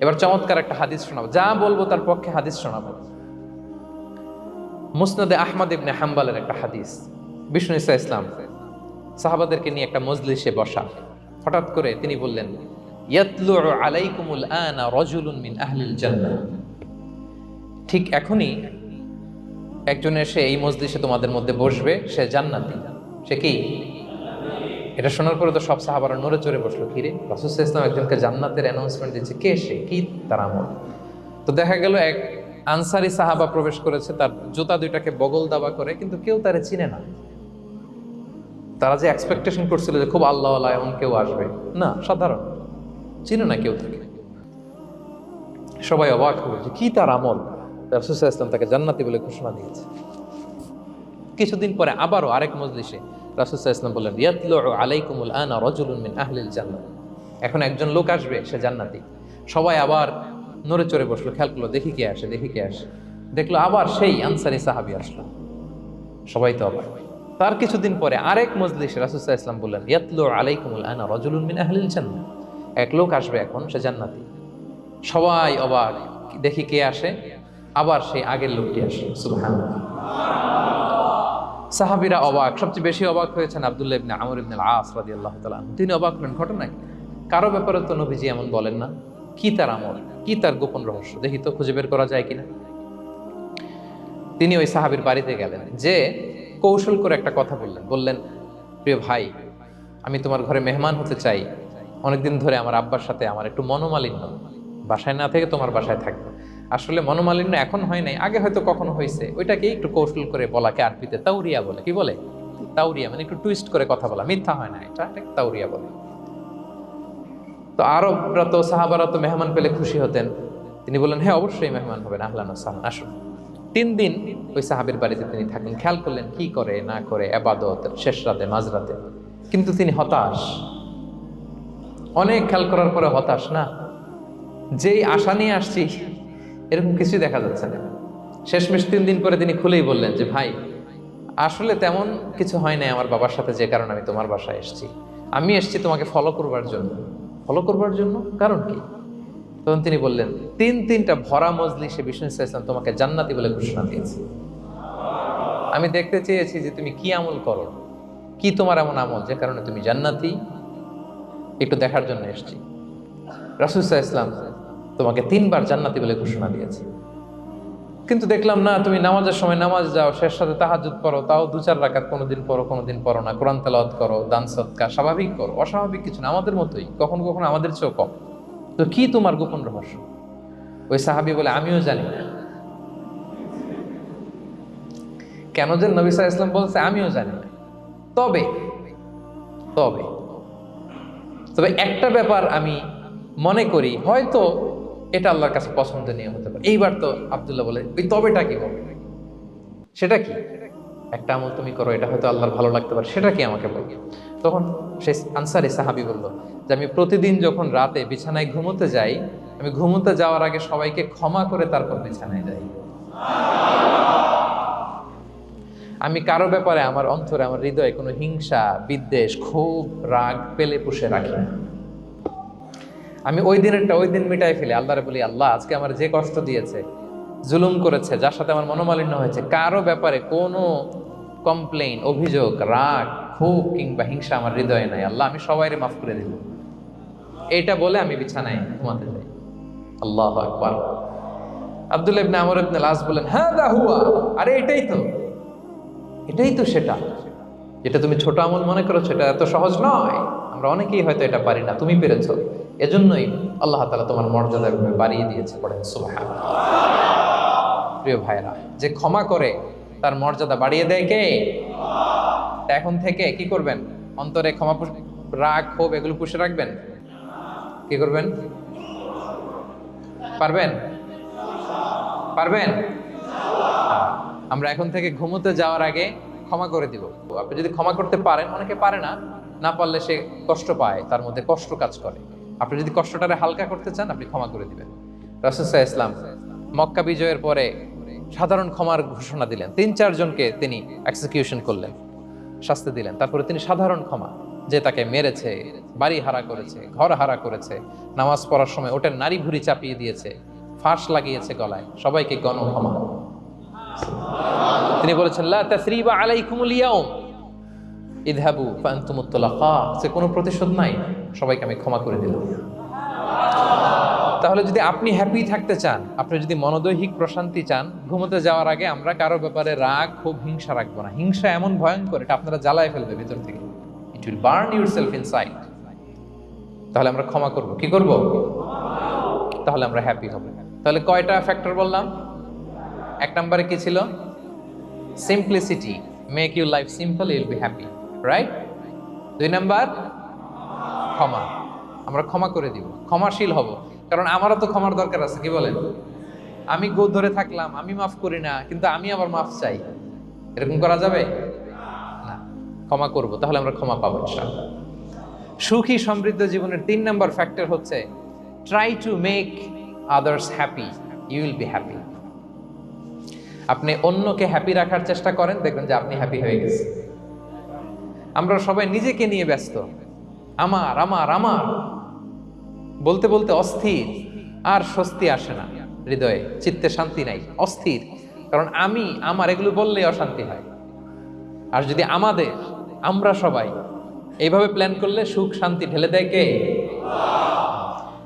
এবার চমৎকার একটা হাদিস শোনাবো। যা বলব তার পক্ষে হাদিস শোনাবো। মুসনাদে আহমদ ইবনে হাম্বালের একটা হাদিস, বিষ্ণু ইসা ইসলাম। সাহাবাদেরকে নিয়ে একটা মজলিসে বসা। হঠাৎ করে তিনি বললেন ঠিক এখনই একজন এসে এই মজলিসে তোমাদের মধ্যে বসবে, সে জান্নাতি। সে কি? এটা শোনার পরে তো সব সাহাবারা নড়ে চড়ে বসল কিরে রাসুল ইসলাম একজনকে জান্নাতের অ্যানাউন্সমেন্ট দিচ্ছে, কে সে? কি তার আমল? তো দেখা গেল এক আনসারি সাহাবা প্রবেশ করেছে, তার জুতা দুইটাকে বগল দাবা করে, কিন্তু কেউ তারে চিনে না। তারা যে এক্সপেকটেশন করছিল যে খুব আল্লাহ আল্লাহ এমন কেউ আসবে, না, সাধারণ। চিনে না কেউ তাকে। সবাই অবাক হবে যে কি তার আমল? রাসুল ইসলাম তাকে জান্নাতি বলে ঘোষণা দিয়েছে। কিছুদিন পরে আবারও আরেক মজলিসে রাসুসাহ বললেন ইয়াতলু আলাইকুমুল আনা রজুলুন মিন আহলিল জান্নাত এখন একজন লোক আসবে, সে জান্নাতি। সবাই আবার নড়ে চড়ে বসল, খেয়াল করল, দেখি কে আসে, দেখি কে আসে। দেখল আবার সেই আনসারি সাহাবি আসলো। সবাই তো আবার তার কিছুদিন পরে আরেক মজলিসে রাসুসাহ ইসলাম বললেন ইয়াতলু আলাইকুমুল আনা রজুলুন মিন আহলিল জান্নাত এক লোক আসবে এখন, সে জান্নাতি। সবাই অবাক, দেখি কে আসে। আবার সেই আগের লোকটি আসে সুবহানাল্লাহ। সাহাবিরা অবাক। সবচেয়ে বেশি অবাক হয়েছেন আব্দুল্লাহ ইবনে আমর ইবনে আস রাদিয়াল্লাহু তাআলা আনহু। তিনি অবাক হলেন, ঘটনা কি? কারও ব্যাপারে তো নবীজি এমন বলেন না। কি তার আমল? কি তার গোপন রহস্য? দেখি তো খুঁজে বের করা যায় কিনা? তিনি ওই সাহাবীর বাড়িতে গেলেন, যে কৌশল করে একটা কথা বললেন। বললেন, প্রিয় ভাই, আমি তোমার ঘরে মেহমান হতে চাই। অনেকদিন ধরে আমার আব্বার সাথে আমার একটু মনোমালিন্য। বাসায় না থেকে তোমার বাসায় থাকব। আসলে মনোমালিন্য এখন হয় নাই, আগে হয়তো কখনো হয়েছে ওইটাকে একটু কৌশল করে বলাকে আরবিতে তাউরিয়া বলে। কি বলে? তাউরিয়া মানে একটু টুইস্ট করে কথা বলা। মিথ্যা হয় না, এটা তাউরিয়া বলে। তো আরবরা তো, সাহাবারা তো মেহমান পেলে খুশি হতেন। তিনি বললেন হ্যাঁ অবশ্যই মেহমান হবেন, আহলান ও সাহলান, আসুন। তিন দিন ওই সাহাবের বাড়িতে তিনি থাকেন। খেয়াল করলেন কি করে, না করে, আবাদত, শেষ রাতে মাঝরাতে কিন্তু তিনি হতাশ। অনেক খেয়াল করার পরে হতাশ, না? যেই আশা নিয়ে আসছি এরকম কিছুই দেখা যাচ্ছে না। শেষমেশ তিন দিন পরে তিনি খুলেই বললেন যে, ভাই, আসলে তেমন কিছু হয় নাই আমার বাবার সাথে যে কারণে আমি তোমার বাসায় এসেছি। আমি এসেছি তোমাকে ফলো করবার জন্য। ফলো করবার জন্য? কারণ কি? তখন তিনি বললেন, তিন তিনটা ভরা মজলিসে বিষ্ণু ইসলাম তোমাকে জান্নাতি বলে ঘোষণা দিয়েছে। আমি দেখতে চেয়েছি যে তুমি কি আমল করো? কি তোমার এমন আমল যে কারণে তুমি জান্নাতি? একটু দেখার জন্য এসেছি। রাসুলসাহ ইসলাম তোমাকে তিনবার জান্নাতি বলে ঘোষণা দিয়েছে। কিন্তু দেখলাম না তুমি নামাজের সময় নামাজ যাও শেষ সাথে তাহাজুদ করো তাও দু চার রাকাত কোনোদিন পড়ো কোনোদিন পড়ো না। কোরআন তেলাওয়াত করো দান সৎকার স্বাভাবিক করো অস্বাভাবিক কিছু না আমাদের মতোই কখনো কখনো আমাদের চেয়েও কম। তো কি তোমার গোপন রহস্য? ওই সাহাবি বলে আমিও জানি না। কেন যে নবী সাহা ইসলাম বলছে আমিও জানি না। তবে তবে তবে একটা ব্যাপার আমি মনে করি হয়তো এটা আল্লাহর কাছে পছন্দনীয় হতে পারে। এইবার তো আবদুল্লাহ বলে ওই তবেটা কি বলবে সেটা কি? একটা আমল তুমি করো, এটা হয়তো আল্লাহর ভালো লাগতে পারে, সেটা কি আমাকে বলবে তখন সে আনসারি সাহাবি বলল, যে আমি প্রতিদিন যখন রাতে বিছানায় ঘুমোতে যাই, আমি ঘুমোতে যাওয়ার আগে সবাইকে ক্ষমা করে তারপর বিছানায় যাই। আমি কারও ব্যাপারে আমার অন্তরে, আমার হৃদয়ে কোনো হিংসা, বিদ্বেষ, ক্ষোভ, রাগ পেলে পুষে রাখি না। আমি ওই দিনেরটা ওই দিন মিটাই ফেলি আল্লাহরে বলি আল্লাহ আজকে আমার যে কষ্ট দিয়েছে, জুলুম করেছে, যার সাথে আমার মনোমালিন্য হয়েছে, কারও ব্যাপারে কোনো কমপ্লেন অভিযোগ, রাগ, ক্ষোভ কিংবা হিংসা আমার হৃদয়ে নাই। আল্লাহ, আমি সবাইরে মাফ করে দিব। এইটা বলে আমি বিছানায় ঘুমাতে যাই। আল্লাহ আকবার। আব্দুল ইবনে আমর ইবনে লাস বলেন হ্যাঁ দা হুয়া। আরে, এটাই তো। এটাই তো সেটা। যেটা তুমি ছোট আমল মনে করো সেটা এত সহজ নয়। আমরা অনেকেই হয়তো এটা পারি না। তুমি পেরেছ। এজন্যই আল্লাহ তালা তোমার মর্যাদা এভাবে বাড়িয়ে দিয়েছে পড়েন সুবহান প্রিয় ভাইরা যে ক্ষমা করে তার মর্যাদা বাড়িয়ে দেয় কে? এখন থেকে কি করবেন? অন্তরে ক্ষমা রাগ, ক্ষোভ এগুলো পুষে রাখবেন? কি করবেন? পারবেন? পারবেন? আমরা এখন থেকে ঘুমোতে যাওয়ার আগে ক্ষমা করে দিব। আপনি যদি ক্ষমা করতে পারেন, অনেকে পারে না না পারলে সে কষ্ট পায়, তার মধ্যে কষ্ট কাজ করে। আপনি যদি কষ্টটারে হালকা করতে চান, আপনি ক্ষমা করে দিবেন। রাসুসাহ ইসলাম মক্কা বিজয়ের পরে সাধারণ ক্ষমার ঘোষণা দিলেন। তিন চারজনকে তিনি এক্সিকিউশন করলেন, শাস্তি দিলেন। তারপরে তিনি সাধারণ ক্ষমা, যে তাকে মেরেছে, বাড়ি হারা করেছে, ঘর হারা করেছে, নামাজ পড়ার সময় ওটার নারী ভুরি চাপিয়ে দিয়েছে, ফাঁস লাগিয়েছে গলায়, সবাইকে গণক্ষমা। তিনি বলেছেন, লা ইদহাবু কোনো প্রতিশোধ নাই। সবাইকে আমি ক্ষমা করে দিলাম। তাহলে যদি আপনি হ্যাপি থাকতে চান, আপনি যদি মনোদৈহিক প্রশান্তি চান, ঘুমোতে যাওয়ার আগে আমরা কারও ব্যাপারে রাগ খুব হিংসা রাখব না। হিংসা এমন ভয়ঙ্কর, এটা আপনারা জ্বালায় ফেলবে ভিতর থেকে। It will burn yourself inside তাহলে আমরা ক্ষমা করব। কি করব? তাহলে আমরা হ্যাপি হব। তাহলে কয়টা ফ্যাক্টর বললাম? এক নম্বরে কি ছিল? Simplicity make your life simple you'll be happy right দুই নাম্বার ক্ষমা। আমরা ক্ষমা করে দিব। ক্ষমাশীল হব। কারণ আমারও তো ক্ষমার দরকার আছে, কি বলেন? আমি গো ধরে থাকলাম, আমি মাফ করি না, কিন্তু আমি আবার মাফ চাই। এরকম করা যাবে? না। ক্ষমা করব, তাহলে আমরা ক্ষমা পাবো সুখী সমৃদ্ধ জীবনের তিন নম্বর ফ্যাক্টর হচ্ছে try to make others happy you will be happy আপনি অন্যকে হ্যাপি রাখার চেষ্টা করেন, দেখবেন যে আপনি হ্যাপি হয়ে গেছেন। আমরা সবাই নিজেকে নিয়ে ব্যস্ত। আমার আমার আমার। বলতে বলতে অস্থির। আর স্বস্তি আসে না হৃদয়ে, চিত্তে শান্তি নাই, অস্থির। কারণ আমি, আমার এগুলো বললেই অশান্তি হয়। আর যদি আমাদের, আমরা সবাই এইভাবে প্ল্যান করলে সুখ, শান্তি ঢেলে দেয় কে?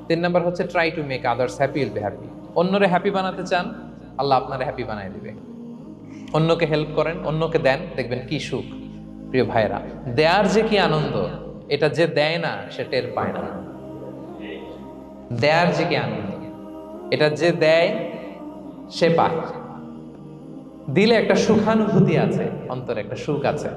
তিন নম্বর হচ্ছে try to make others happy will be happy অন্যরে happy বানাতে চান, আল্লাহ আপনারে হ্যাপি বানায় দিবে। অন্যকে হেল্প করেন, অন্যকে দেন, দেখবেন কি সুখ। প্রিয় ভাইরা দেয়ার যে কি আনন্দ এটা যে দেয় না, সে টের পায় না। দেয়ার যে আনন্দ এটা যে দেয়, সে পায়। দিলে একটা সুখানুভূতি আছে, অন্তরে একটা সুখ আছে।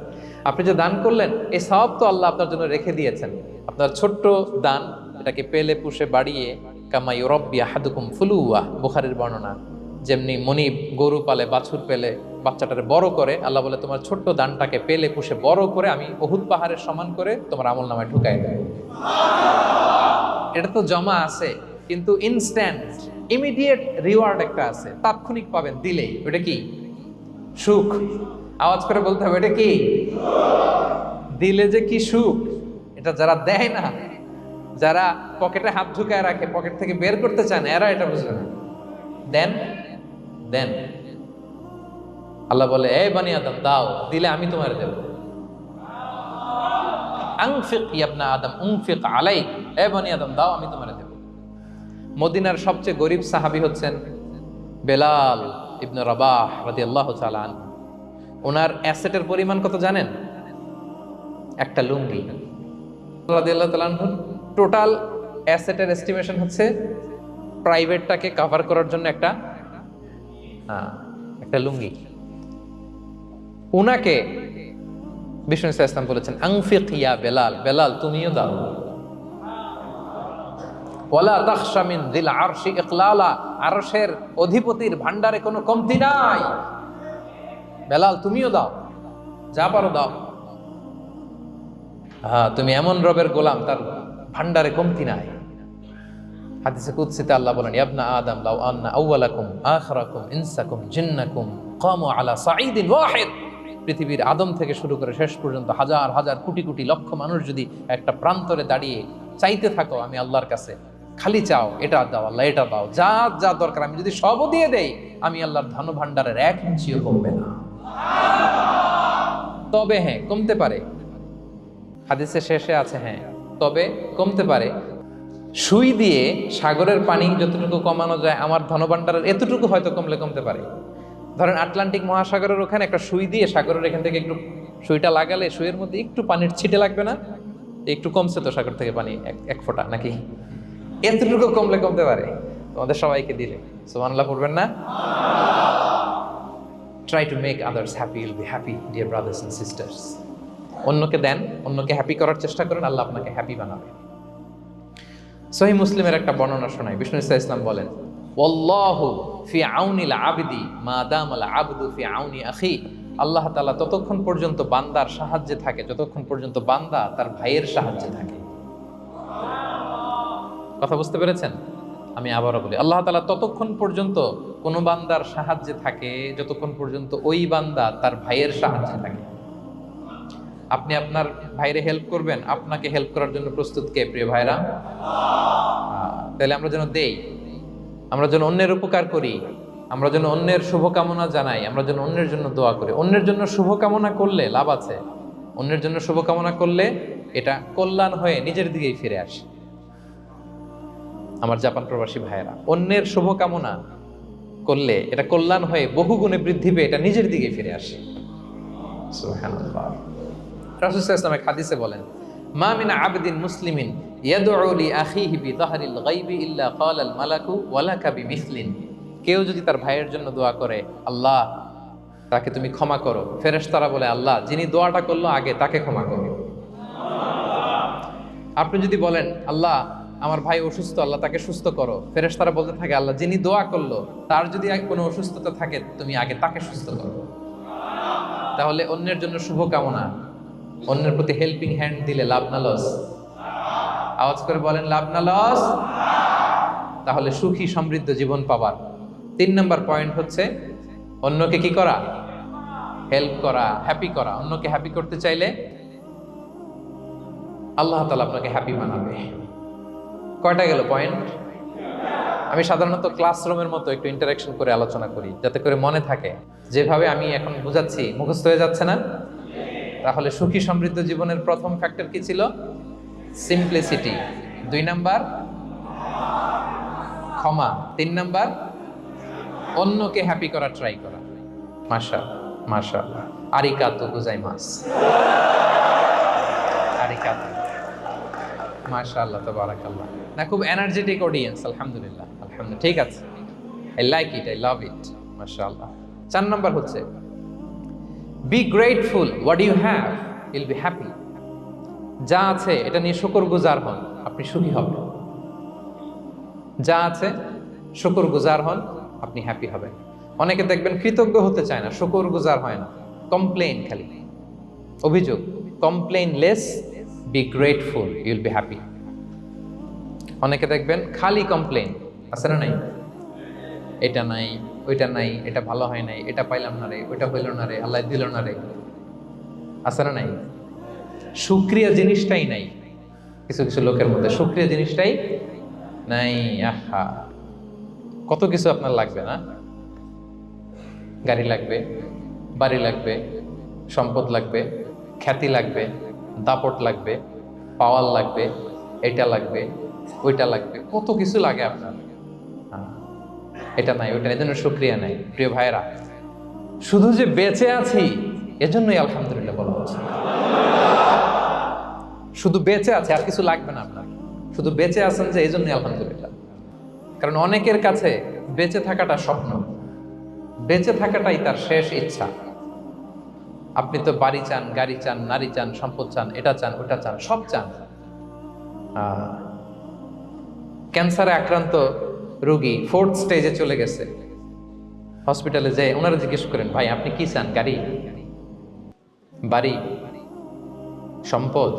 আপনি যে দান করলেন, এই সব তো আল্লাহ আপনার জন্য রেখে দিয়েছেন। আপনার ছোট্ট দান, এটাকে পেলে পুষে বাড়িয়ে কামাই রব্বি হাদুকুম ফুলুয়া, বুখারের বর্ণনা। যেমনি মনিব গরু পালে, বাছুর পেলে বাচ্চাটারে বড় করে, আল্লাহ বলে, তোমার ছোট্ট দানটাকে পেলে, পুষে বড় করে আমি অহুদ পাহাড়ের সমান করে তোমার আমল নামায় ঢুকাই দেয় এটা তো জমা আছে, কিন্তু ইনস্ট্যান্ট ইমিডিয়েট রিওয়ার্ড একটা আছে। তাৎক্ষণিক পাবেন, দিলেই। ওটা কি? সুখ। আওয়াজ করে বলতে হবে এটা কি? দিলে যে কি সুখ? এটা যারা দেয় না, যারা পকেটে হাত ঢুকায় রাখে, পকেট থেকে বের করতে চান এরা এটা বুঝবে না। দেন? দেন। আল্লাহ বলে এ বানি আদম দাও দিলে আমি তোমার দেব। আংফিক ইয়াবনা আদম উংফিক আলাই এ বানি আদম দাও আমি তোমার দেব। মদিনার সবচেয়ে গরিব সাহাবী হচ্ছেন বেলাল ইবনু রাবাহ রাদিয়াল্লাহু তাআলা আনহু। ওনার অ্যাসেটের পরিমাণ কত জানেন? একটা লুঙ্গি। রাদিয়াল্লাহু তাআলা আনহু টোটাল অ্যাসেটের এস্টিমেশন হচ্ছে প্রাইভেটটাকে কভার করার জন্য একটা হ্যাঁ, একটা লুঙ্গি। উনাকে বিষ্ণু ইসা ইসলাম বলেছেন, আংফিক ইয়া বেলাল বেলাল, তুমিও দাও। ওয়ালা তাখশামিন দিল আরশি ইকলালা, আরশের অধিপতির ভান্ডারে কোনো কমতি নাই। বেলাল, তুমিও দাও, যা পারো দাও। হ্যাঁ তুমি এমন রবের গোলাম, তার ভান্ডারে কমতি নাই। হাদিসে কুদসিতে আল্লাহ বলেন, ইয়াবনা আদম, লাউ আন্না আউওয়ালাকুম, আখরাকুম, ইনসাকুম, জিন্নাকুম, কামু আলা সাঈদিন ওয়াহিদ। পৃথিবীর আদম থেকে শুরু করে শেষ পর্যন্ত হাজার হাজার, কোটি কোটি লক্ষ মানুষ যদি একটা প্রান্তরে দাঁড়িয়ে চাইতে থাকো, আমি আল্লাহর কাছে খালি চাও, এটা দাও, আল্লাহ, এটা দাও, যা যা দরকার, আমি যদি সবও দিয়ে দেই, আমি আল্লাহর ধন ভাণ্ডারের এক ইঞ্চিও কমবে না। তবে হ্যাঁ কমতে পারে। হাদিসের শেষে আছে হ্যাঁ তবে কমতে পারে। সুই দিয়ে সাগরের পানি যতটুকু কমানো যায়, আমার ধনভাণ্ডারের এতটুকু হয়তো কমলে কমতে পারে। ধরেন আটলান্টিক মহাসাগরের ওখানে একটা সুই দিয়ে সাগরের এখান থেকে একটু সুইটা লাগালে সুইয়ের মধ্যে একটু পানির ছিটে লাগবে না? একটু কমছে তো সাগর থেকে পানি এক- ফোঁটা নাকি? এতটুকু কমলে কমতে পারে। তোমাদের সবাইকে দিলে। সুবহানাল্লাহ পড়বেন না? Try to make others happy will be happy dear brothers and sisters অন্যকে দেন, অন্যকে হ্যাপি করার চেষ্টা করেন, আল্লাহ আপনাকে হ্যাপি বানাবে। সহি মুসলিমের একটা বর্ণনা শোনায় বিষ্ণু ইসা ইসলাম বলেন, ওয়াল্লাহু ফি আউনিল আবদি, মা দামাল আবদু ফি আউনি আখি। আল্লাহ তালা ততক্ষণ পর্যন্ত বান্দার সাহায্যে থাকে, যতক্ষণ পর্যন্ত বান্দা তার ভাইয়ের সাহায্যে থাকে। কথা বুঝতে পেরেছেন? আমি আবারও বলি, আল্লাহ তালা ততক্ষণ পর্যন্ত কোনো বান্দার সাহায্যে থাকে, যতক্ষণ পর্যন্ত ওই বান্দা তার ভাইয়ের সাহায্যে থাকে। আপনি আপনার ভাইরে হেল্প করবেন, আপনাকে হেল্প করার জন্য প্রস্তুত কে, প্রিয় ভাইরা? তাহলে আমরা যেন দেই। আমরা যেন অন্যের উপকার করি, আমরা যেন অন্যের শুভকামনা জানাই, আমরা যেন অন্যের জন্য দোয়া করি। অন্যের জন্য শুভকামনা করলে লাভ আছে। অন্যের জন্য শুভকামনা করলে এটা কল্যাণ হয়ে নিজের দিকেই ফিরে আসে। আমার জাপান প্রবাসী ভাইয়েরা, অন্যের শুভকামনা করলে এটা কল্যাণ হয়ে বহু গুণে বৃদ্ধি পেয়ে এটা নিজের দিকে ফিরে আসে। রাসূল ওয়াসাল্লাম হাদিসে বলেন, মা মিন আবদিন মুসলিমিন কেউ যদি তার ভাইয়ের জন্য দোয়া করে, আল্লাহ, তাকে তুমি ক্ষমা করো। ফেরেশতারা বলে, আল্লাহ, যিনি দোয়াটা করল আগে, তাকে ক্ষমা করো। আপনি যদি বলেন, আল্লাহ, আমার ভাই অসুস্থ, আল্লাহ তাকে সুস্থ করো। ফেরেশতারা বলতে থাকে, আল্লাহ, যিনি দোয়া করল, তার যদি কোনো অসুস্থতা থাকে, তুমি আগে তাকে সুস্থ করো। তাহলে অন্যের জন্য শুভকামনা। অন্যের প্রতি হেল্পিং হ্যান্ড দিলে লাভ না লস আওয়াজ করে বলেন, লাভ না লস? তাহলে সুখী সমৃদ্ধ জীবন পাবার। তিন নম্বর পয়েন্ট হচ্ছে, অন্যকে কি করা? হেল্প করা হ্যাপি করা। অন্যকে হ্যাপি করতে চাইলে আল্লাহ তালা আপনাকে হ্যাপি বানাবে। কয়টা গেল পয়েন্ট? আমি সাধারণত ক্লাসরুমের মতো একটু ইন্টারাকশন করে আলোচনা করি, যাতে করে মনে থাকে, যেভাবে আমি এখন বুঝাচ্ছি, মুখস্থ হয়ে যাচ্ছে না? তাহলে সুখী সমৃদ্ধ জীবনের প্রথম ফ্যাক্টর কি ছিল? সিম্পলিসিটি দুই নাম্বার, ক্ষমা। তিন নাম্বার, অন্যকে হ্যাপি করা ট্রাই করা। মাশা মাশা আরিকাতু গুজাই মাস আরিকাতু। মাশাআল্লাহ তাবারাকাল্লাহ। না, খুব এনার্জেটিক অডিয়েন্স আলহামদুলিল্লাহ আলহামদুলিল্লাহ। ঠিক আছে। I like it I love it মাশাআল্লাহ চার নাম্বার হচ্ছে be grateful what you have you'll be happy যা আছে, এটা নিয়ে শুকর গুজার হন, আপনি সুখী হবেন। যা আছে শুকর গুজার হন, আপনি হ্যাপি হবেন। অনেকে দেখবেন কৃতজ্ঞ হতে চায় না শুকর গুজার হয় না। কমপ্লেইন খালি। অভিযোগ complain less be grateful you'll be happy অনেকে দেখবেন খালি কমপ্লেইন আছে না নাই? এটা নাই, ওইটা নাই, এটা ভালো হয় নাই, এটা পাইলাম না রে, ওইটা হইল না রে, আল্লাহ দিল না রে। আছে না নাই? সুক্রিয়া জিনিসটাই নাই। কিছু কিছু লোকের মধ্যে সুক্রিয়া জিনিসটাই নাই। আহা। কত কিছু আপনার লাগবে না? গাড়ি লাগবে বাড়ি লাগবে সম্পদ লাগবে খ্যাতি লাগবে দাপট লাগবে পাওয়ার লাগবে এটা লাগবে ওইটা লাগবে কত কিছু লাগে আপনার। হ্যাঁ, এটা নাই ওইটা এজন্য সুক্রিয়া নাই প্রিয় ভাইয়েরা। শুধু যে বেঁচে আছি এজন্যই আলহামদুলিল্লাহ বলা হচ্ছে। শুধু বেঁচে আছে, আর কিছু লাগবে না আপনার। শুধু বেঁচে আছেন যে এই জন্যই আলহামদুলিল্লাহ। কারণ অনেকের কাছে বেঁচে থাকাটা স্বপ্ন। বেঁচে থাকাটাই তার শেষ ইচ্ছা। আপনি তো বাড়ি চান, গাড়ি চান, নারী চান, সম্পদ চান, এটা চান, ওটা চান, সব চান। ক্যান্সারে আক্রান্ত রুগী ফোর্থ স্টেজে চলে গেছে। হসপিটালে যেয়ে ওনারা জিজ্ঞেস করেন, ভাই, আপনি কি চান? গাড়ি? বাড়ি? সম্পদ?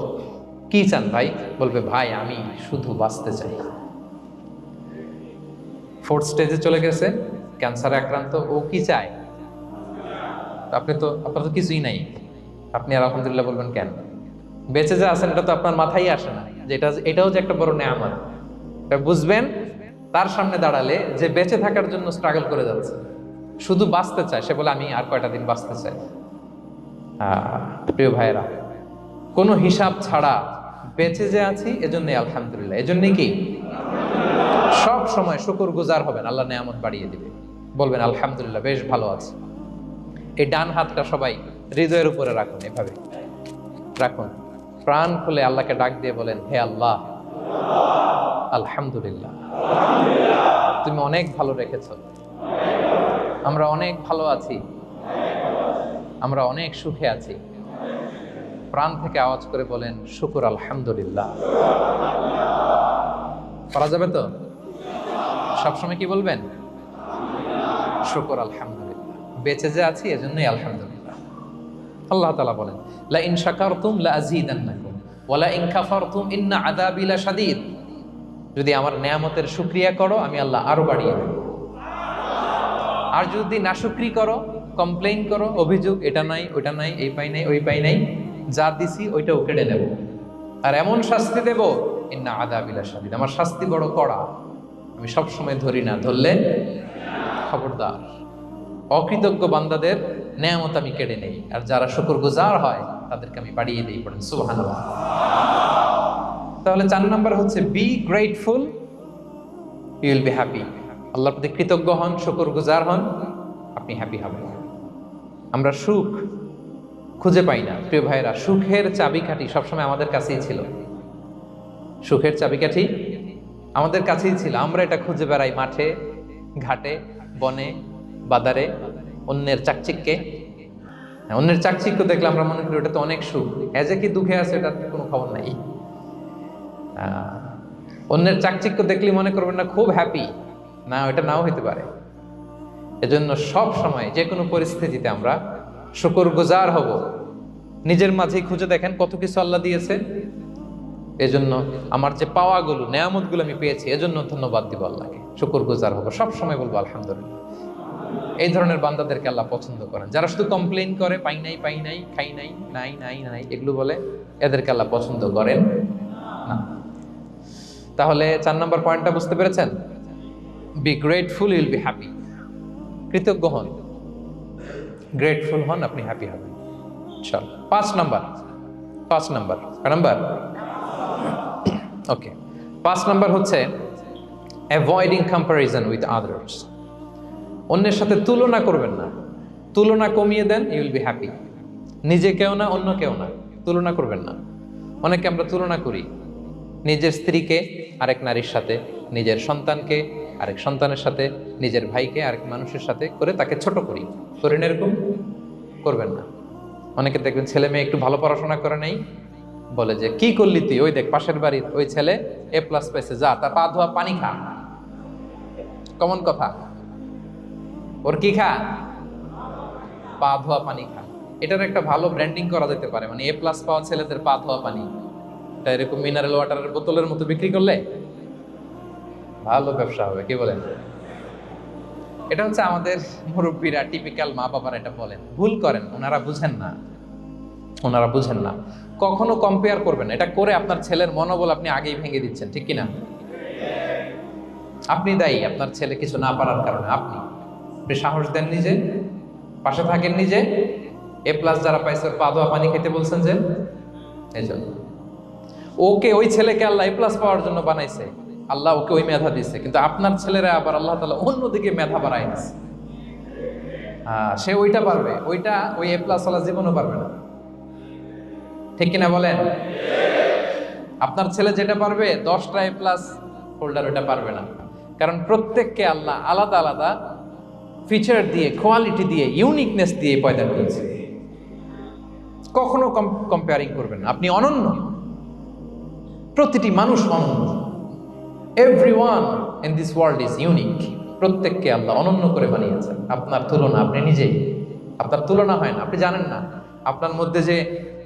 কি চান ভাই? বলবে, ভাই, আমি শুধু বাঁচতে চাই। ফোর্থ স্টেজে চলে গেছে ক্যান্সারে আক্রান্ত। ও কি চায়? আপনি তো, আপনার তো কিছুই নাই। আপনি আর আলহামদুলিল্লাহ বলবেন, কেন? বেঁচে যা আছেন, এটা তো আপনার মাথায় আসে না। যে এটা, এটাও যে একটা বড় নেয়ামত। এটা বুঝবেন, তার সামনে দাঁড়ালে যে বেঁচে থাকার জন্য স্ট্রাগল করে যাচ্ছে, শুধু বাঁচতে চায়। সে বলে, আমি আর কয়টা দিন বাঁচতে চাই? প্রিয় ভাইয়েরা, কোনো হিসাব ছাড়া বেঁচে যে আছি, এজন্যই আলহামদুলিল্লাহ। এজন্যই কি? সব সময় শুকুর গুজার হবেন, আল্লাহ নেয়ামত বাড়িয়ে দিবে। বলবেন, আলহামদুলিল্লাহ, বেশ ভালো আছে। এই ডান হাতটা সবাই হৃদয়ের উপরে রাখুন এভাবে। রাখুন। প্রাণ খুলে আল্লাহকে ডাক দিয়ে বলেন, হে আল্লাহ। আলহামদুলিল্লাহ। তুমি অনেক ভালো রেখেছ। আমরা অনেক ভালো আছি। আমরা অনেক সুখে আছি। প্রাণ থেকে আওয়াজ করে বলেন, শুকুর আলহামদুলিল্লাহ। করা যাবে তো? সবসময় কি বলবেন? শুকুর আলহামদুলিল্লাহ। বেঁচে যে আছি, এজন্যই আলহামদুলিল্লাহ। আল্লাহ তালা বলেন লা ইন শাকারতুম লা আযীদান্নাকুম ওয়া লা ইন কাফারতুম ইন্না যদি আমার নেয়ামতের শুকরিয়া করো, আমি আল্লাহ আরও বাড়িয়ে দেব। আর যদি নাশুকরি করো, কমপ্লেইন করো, অভিযোগ, এটা নাই, ওটা নাই, এই পাই নাই, ওই পাই নাই। যা দিছি ওইটাও কেড়ে নেব। আর এমন শাস্তি দেব, ইন্না আদাবিলা শাদিদ আমার শাস্তি বড় কড়া। আমি সবসময় ধরি না, ধরলে খবরদার। অকৃতজ্ঞ বান্দাদের নেয়ামত আমি কেড়ে নেই। আর যারা শুকর গুজার হয়, তাদেরকে আমি বাড়িয়ে দিই পড়েন সুবহান তাহলে চার নাম্বার হচ্ছে be grateful you be happy আল্লাহর প্রতি কৃতজ্ঞ হন শুকর গুজার হন, আপনি হ্যাপি হবেন। আমরা সুখ খুঁজে পাই না। প্রিয় ভাইরা সুখের চাবিকাঠি সবসময় আমাদের কাছেই ছিল। সুখের চাবিকাঠি আমাদের কাছেই ছিল। আমরা এটা খুঁজে বেড়াই মাঠে ঘাটে বনে বাজারে অন্যের চাকচিক্যে। হ্যাঁ, অন্যের চাকচিক্য দেখলে আমরা মনে করি ওটা তো অনেক সুখ। এজে কি দুঃখে আছে এটার কোনো খবর নাই। অন্যের চাকচিক্য দেখলে মনে করবেন না খুব হ্যাপি না ওটা নাও হইতে পারে। এজন্য সব সময় যে কোনো পরিস্থিতিতে আমরা শুকর গুজার হব। নিজের মাঝেই খুঁজে দেখেন কত কিছু আল্লাহ দিয়েছে। এজন্য আমার যে পাওয়াগুলো, নেয়ামতগুলো আমি পেয়েছি, এজন্য ধন্যবাদ দিব আল্লাহকে। শুকর গুজার হব। সব সময় বলব আলহামদুলিল্লাহ। এই ধরনের বান্দাদেরকে আল্লাহ পছন্দ করেন। যারা শুধু কমপ্লেইন করে, পাই নাই পাই নাই, খাই নাই নাই নাই নাই, এগুলো বলে এদেরকে আল্লাহ পছন্দ করেন না। তাহলে চার নম্বর পয়েন্টটা বুঝতে পেরেছেন? Be grateful will be happy কৃতজ্ঞ হন। গ্রেটফুল হন, আপনি হ্যাপি হবেন। চল, পাঁচ নাম্বার পাঁচ নাম্বার নাম্বার? ওকে পাঁচ নাম্বার হচ্ছে অ্যাভয়েডিং কম্পারিজন উইথ আদার্স অন্যের সাথে তুলনা করবেন না। তুলনা কমিয়ে দেন ইউ উইল বি হ্যাপি নিজে কেউ না, অন্য কেউ না। তুলনা করবেন না। অনেকে আমরা তুলনা করি। নিজের স্ত্রীকে, আরেক নারীর সাথে, নিজের সন্তানকে আরেক সন্তানের সাথে, নিজের ভাইকে আরেক মানুষের সাথে করে তাকে ছোট করি। করেন এরকম? করবেন না। অনেকে দেখবেন ছেলে মেয়ে একটু ভালো পড়াশোনা করে নেই, বলে যে, কি করলি তুই? ওই দেখ, পাশের বাড়ির ওই ছেলে এ প্লাস পাইছে, যা তার পা ধোয়া, পানি খা। কমন কথা। ওর কি খা? পা ধোয়া, পানি খা। এটার একটা ভালো ব্র্যান্ডিং করা যেতে পারে। মানে এ প্লাস পাওয়া ছেলেদের পা ধোয়া, পানি। এটা এরকম মিনারেল ওয়াটারের বোতলের মতো বিক্রি করলে ভালো ব্যবসা হবে, কি বলেন? এটা হচ্ছে আমাদের মুরব্বীরা টিপিক্যাল মা বাবারা এটা বলেন। ভুল করেন, ওনারা বুঝেন না। ওনারা বুঝেন না। কখনো কম্পেয়ার করবেন এটা করে আপনার ছেলের মনোবল আপনি আগেই ভেঙে দিচ্ছেন, ঠিক কিনা? আপনি দায়ী, আপনার ছেলে কিছু না পারার কারণে। আপনি আপনি সাহস দেন নিজে, পাশে থাকেন নিজে। এ প্লাস যারা পাইছে, ওর পা ধোয়া পানি খেতে বলছেন যে, এই জন্য। ওকে ওই ছেলেকে আল্লাহ এ প্লাস পাওয়ার জন্য বানাইছে। আল্লাহ ওকে ওই মেধা দিচ্ছে কিন্তু আপনার ছেলেরা আবার আল্লাহ তালা অন্যদিকে মেধা দিচ্ছে আহ, সে ওইটা পারবে ওইটা ওই এ প্লাস ওয়ালা জীবনও পারবে না। ঠিক কিনা বলেন? আপনার ছেলে যেটা পারবে দশটা এ প্লাস হোল্ডার ওটা পারবে না। কারণ প্রত্যেককে আল্লাহ আলাদা আলাদা ফিচার দিয়ে কোয়ালিটি দিয়ে ইউনিকনেস দিয়ে পয়দা করেছে। কখনো কম্পেয়ারিং করবেন না। আপনি অনন্য। প্রতিটি মানুষ অনন্য। Every one in this world is unique প্রত্যেককে আল্লাহ অনন্য করে বানিয়েছেন আপনার তুলনা আপনি নিজেই। আপনার তুলনা হয় না, আপনি জানেন না। আপনার মধ্যে যে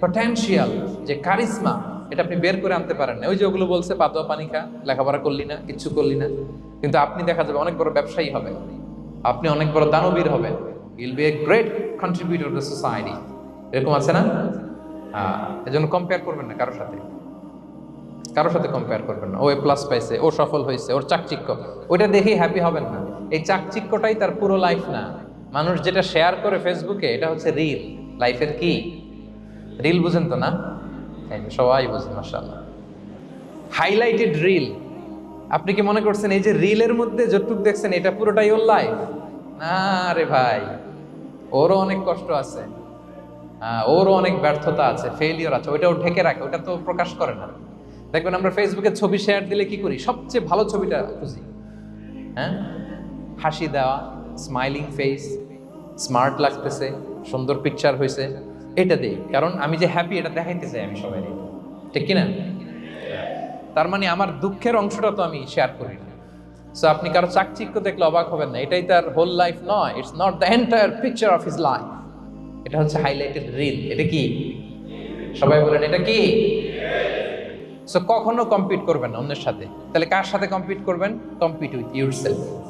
পটেনশিয়াল যে কারিশমা এটা আপনি বের করে আনতে পারেন না। ওই যে ওগুলো বলছে পাতোয়া পানি খা, লেখাপড়া করলি না, কিচ্ছু করলি না। কিন্তু আপনি দেখা যাবে অনেক বড় ব্যবসায়ী হবে আপনি অনেক বড় দানবীর হবেন। He'll be a great contributor to society এরকম আছে না? হ্যাঁ এজন্য কম্পেয়ার করবেন না কারোর সাথে। কারোর সাথে কম্পেয়ার করবেন না। ও এ প্লাস পাইছে, ও সফল হয়েছে ওর চাকচিক্য। ওইটা দেখেই হ্যাপি হবেন না। এই চাকচিক্যটাই তার পুরো লাইফ না। মানুষ যেটা শেয়ার করে ফেসবুকে এটা হচ্ছে রিল লাইফের কি? রিল বুঝেন তো না? সবাই বুঝেন মাসাল্লাহ হাইলাইটেড রিল আপনি কি মনে করছেন এই যে রিলের মধ্যে যতটুক দেখছেন, এটা পুরোটাই ওর লাইফ না রে ভাই। ওরও অনেক কষ্ট আছে। ওরও অনেক ব্যর্থতা আছে ফেলিওর আছে। ওইটাও ঢেকে রাখে ওটা তো প্রকাশ করে না। দেখবেন আমরা ফেসবুকে ছবি শেয়ার দিলে কি করি? সবচেয়ে ভালো ছবিটা খুঁজি। হ্যাঁ? হাসি দেওয়া স্মাইলিং ফেস স্মার্ট লাগতেছে, সুন্দর পিকচার হয়েছে এটা দেই। কারণ আমি যে হ্যাপি এটা দেখাইতে চাই আমি সবাই ঠিক কিনা? তার মানে আমার দুঃখের অংশটা তো আমি শেয়ার করি না। সো আপনি কারও চাকচিক্য দেখলে অবাক হবেন না। এটাই তার হোল লাইফ নয়। It's not the entire picture of his life এটা হচ্ছে হাইলাইটেড রিল এটা কি? সবাই বলেন, এটা কি? সো কখনো কম্পিট করবেন না অন্যের সাথে। তাহলে কার সাথে কম্পিট করবেন? Compete with your self